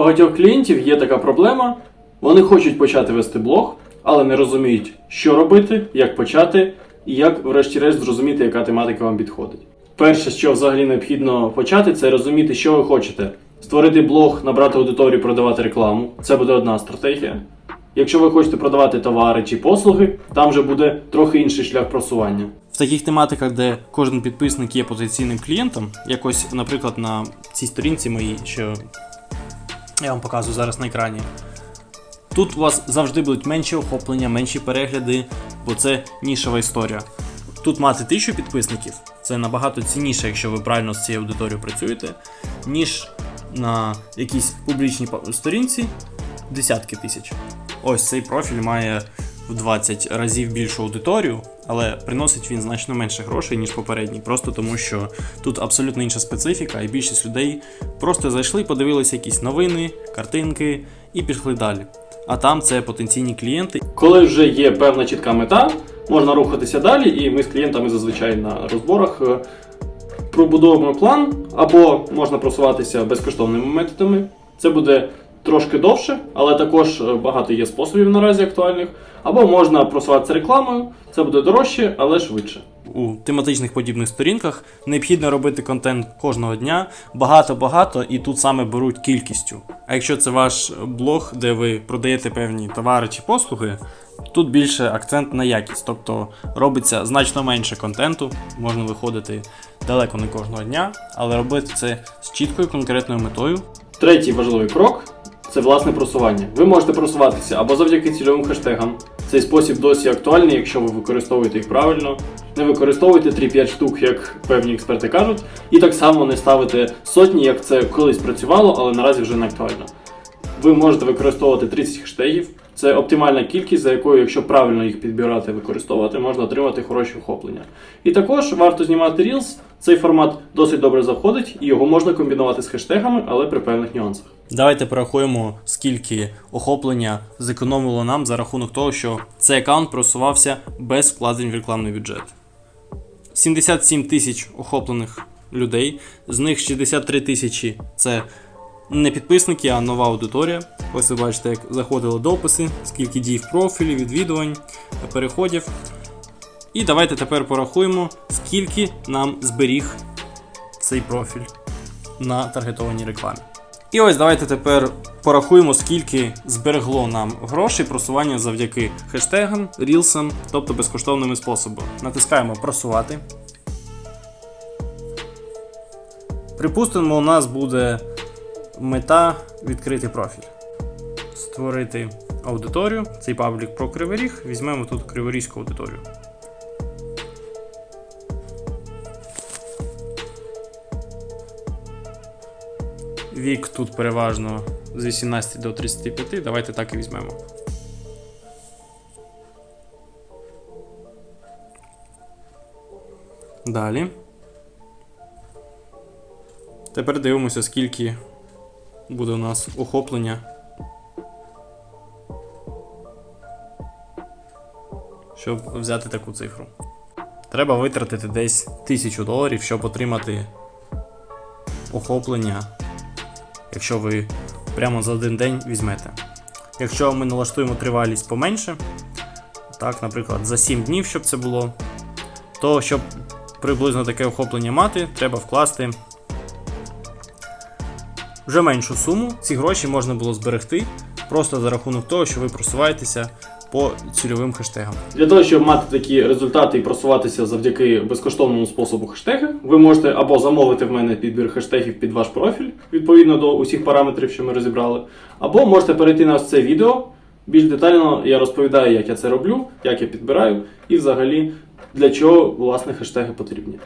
Багатьох клієнтів є така проблема. Вони хочуть почати вести блог, але не розуміють, що робити, як почати і як, врешті-решт, зрозуміти, яка тематика вам підходить. Перше, що взагалі необхідно почати, це розуміти, що ви хочете. Створити блог, набрати аудиторію, продавати рекламу. Це буде одна стратегія. Якщо ви хочете продавати товари чи послуги, там вже буде трохи інший шлях просування. В таких тематиках, де кожен підписник є потенційним клієнтом, якось, наприклад, на цій сторінці моїй, що я вам показую зараз на екрані. Тут у вас завжди будуть менші охоплення, менші перегляди, бо це нішева історія. Тут мати тисячу підписників це набагато цінніше, якщо ви правильно з цією аудиторією працюєте, ніж на якійсь публічній сторінці десятки тисяч. Ось цей профіль має в 20 разів більшу аудиторію, але приносить він значно менше грошей, ніж попередній, просто тому що тут абсолютно інша специфіка, і більшість людей просто зайшли, подивилися якісь новини, картинки і пішли далі. А там це потенційні клієнти. Коли вже є певна чітка мета, можна рухатися далі, і ми з клієнтами зазвичай на розборах е, пробудовуємо план, або можна просуватися безкоштовними методами. Це буде трошки довше, але також е, багато є способів наразі актуальних. Або можна просуватися рекламою, це буде дорожче, але швидше. У тематичних подібних сторінках необхідно робити контент кожного дня, багато-багато, і тут саме беруть кількістю. А якщо це ваш блог, де ви продаєте певні товари чи послуги, тут більше акцент на якість, тобто робиться значно менше контенту, можна виходити далеко не кожного дня, але робити це з чіткою конкретною метою. Третій важливий крок це власне просування. Ви можете просуватися або завдяки цільовим хештегам. Цей спосіб досі актуальний, якщо ви використовуєте їх правильно. Не використовуйте 3-5 штук, як певні експерти кажуть, і так само не ставите сотні, як це колись працювало, але наразі вже не актуально. Ви можете використовувати 30 хештегів. Це оптимальна кількість, за якою, якщо правильно їх підбирати використовувати, можна отримати хороші охоплення. І також варто знімати Reels. Цей формат досить добре заходить, і його можна комбінувати з хештегами, але при певних нюансах. Давайте порахуємо, скільки охоплення зекономило нам за рахунок того, що цей аккаунт просувався без вкладень в рекламний бюджет. 77 тисяч охоплених людей, з них 63 тисячі це не підписники, а нова аудиторія. Ось ви бачите, як заходили дописи, скільки дій в профілі, відвідувань, переходів. І давайте тепер порахуємо, скільки нам зберіг цей профіль на таргетованій рекламі. І ось давайте тепер порахуємо, скільки зберегло нам грошей просування завдяки хештегам, рілсам, тобто безкоштовними способами. Натискаємо просувати. Припустимо, у нас буде мета відкрити профіль. Створити аудиторію. Цей паблік про Кривий Ріг. Візьмемо тут криворізьку аудиторію. Вік тут переважно з 18 до 35. Давайте так і візьмемо. Далі. Тепер дивимося, скільки буде у нас охоплення. Щоб взяти таку цифру. Треба витратити десь 1000 доларів, щоб отримати охоплення, якщо ви прямо за один день візьмете. Якщо ми налаштуємо тривалість поменше, так, наприклад, за 7 днів, щоб це було, то щоб приблизно таке охоплення мати, треба вкласти вже меншу суму. Ці гроші можна було зберегти просто за рахунок того, що ви просуваєтеся по цільовим хештегам. Для того, щоб мати такі результати і просуватися завдяки безкоштовному способу хештеги, ви можете або замовити в мене підбір хештегів під ваш профіль, відповідно до усіх параметрів, що ми розібрали, або можете перейти на це відео. Більш детально я розповідаю, як я це роблю, як я підбираю, і взагалі для чого власне хештеги потрібні.